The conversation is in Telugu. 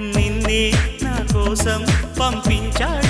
నిన్నే నా కోసం పంపించాడు.